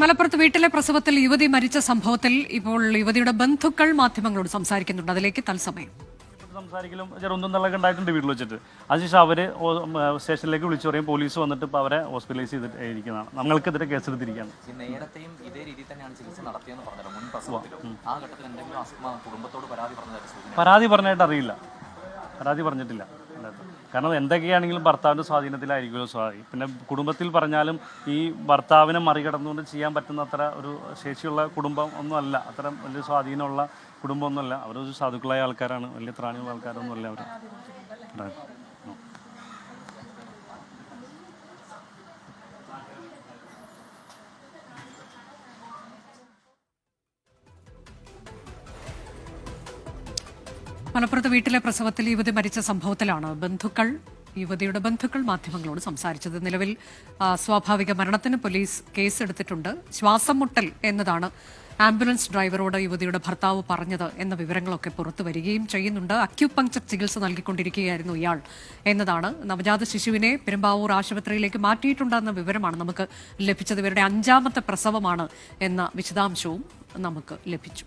മലപ്പുറത്ത് വീട്ടിലെ പ്രസവത്തിൽ യുവതി മരിച്ച സംഭവത്തിൽ ഇപ്പോൾ യുവതിയുടെ ബന്ധുക്കൾ മാധ്യമങ്ങളോട് സംസാരിക്കുന്നുണ്ട്. അതിലേക്ക് തത്സമയം. സംസാരിക്കലും ചെറുതും തള്ളൊക്കെ ഉണ്ടായിട്ടുണ്ട് വീട്ടിൽ വെച്ചിട്ട്. അതിനുശേഷം അവർ സ്റ്റേഷനിലേക്ക് വിളിച്ചു പറയും പോലീസ് വന്നിട്ട് ഇപ്പോൾ അവരെ ഹോസ്പിറ്റലൈസ് ചെയ്തിട്ട് ഇരിക്കുന്നതാണ് നമ്മൾക്കെതിരെ കേസെടുത്തിരിക്കുകയാണ്. നേരത്തെയും ഇതേ രീതിയിൽ തന്നെയാണ് ചികിത്സ നടത്തിയെന്ന് പറഞ്ഞല്ലോ മുൻ പ്രസവത്തിലും. ആ ഘട്ടത്തിൽ എന്തെങ്കിലും കുടുംബത്തോട് പരാതി പറഞ്ഞതായിട്ട് പരാതി പറഞ്ഞായിട്ട് അറിയില്ല. പരാതി പറഞ്ഞിട്ടില്ല. കാരണം എന്തൊക്കെയാണെങ്കിലും ഭർത്താവിന്റെ സ്വാധീനത്തിലായിരിക്കുമല്ലോ സ്വാധീനം പിന്നെ കുടുംബത്തിൽ പറഞ്ഞാലും ഈ ഭർത്താവിനെ മറികടന്നുകൊണ്ട് ചെയ്യാൻ പറ്റുന്ന അത്ര ഒരു ശേഷിയുള്ള കുടുംബം ഒന്നുമല്ല അത്ര വലിയ സ്വാധീനമുള്ള കുടുംബമൊന്നുമല്ല അവരൊരു സാധുക്കളായ ആൾക്കാരാണ് വലിയ ത്രാണിയുള്ള ആൾക്കാരൊന്നുമല്ല അവർ മലപ്പുറത്ത് വീട്ടിലെ പ്രസവത്തിൽ യുവതി മരിച്ച സംഭവത്തിലാണ് ബന്ധുക്കൾ യുവതിയുടെ ബന്ധുക്കൾ മാധ്യമങ്ങളോട് സംസാരിച്ചത്. നിലവിൽ സ്വാഭാവിക മരണത്തിന് പോലീസ് കേസെടുത്തിട്ടുണ്ട്. ശ്വാസം മുട്ടൽ എന്നതാണ് ആംബുലൻസ് ഡ്രൈവറോട് യുവതിയുടെ ഭർത്താവ് പറഞ്ഞത് എന്ന വിവരങ്ങളൊക്കെ പുറത്തു വരികയും ചെയ്യുന്നുണ്ട്. അക്യുപങ്ചർ ചികിത്സ നൽകിക്കൊണ്ടിരിക്കുകയായിരുന്നു ഇയാൾ എന്നതാണ് നവജാത ശിശുവിനെ പെരുമ്പാവൂർ ആശുപത്രിയിലേക്ക് മാറ്റിയിട്ടുണ്ടെന്ന വിവരമാണ് നമുക്ക് ലഭിച്ചത്. ഇവരുടെ അഞ്ചാമത്തെ പ്രസവമാണ് എന്ന വിശദാംശവും നമുക്ക് ലഭിച്ചു.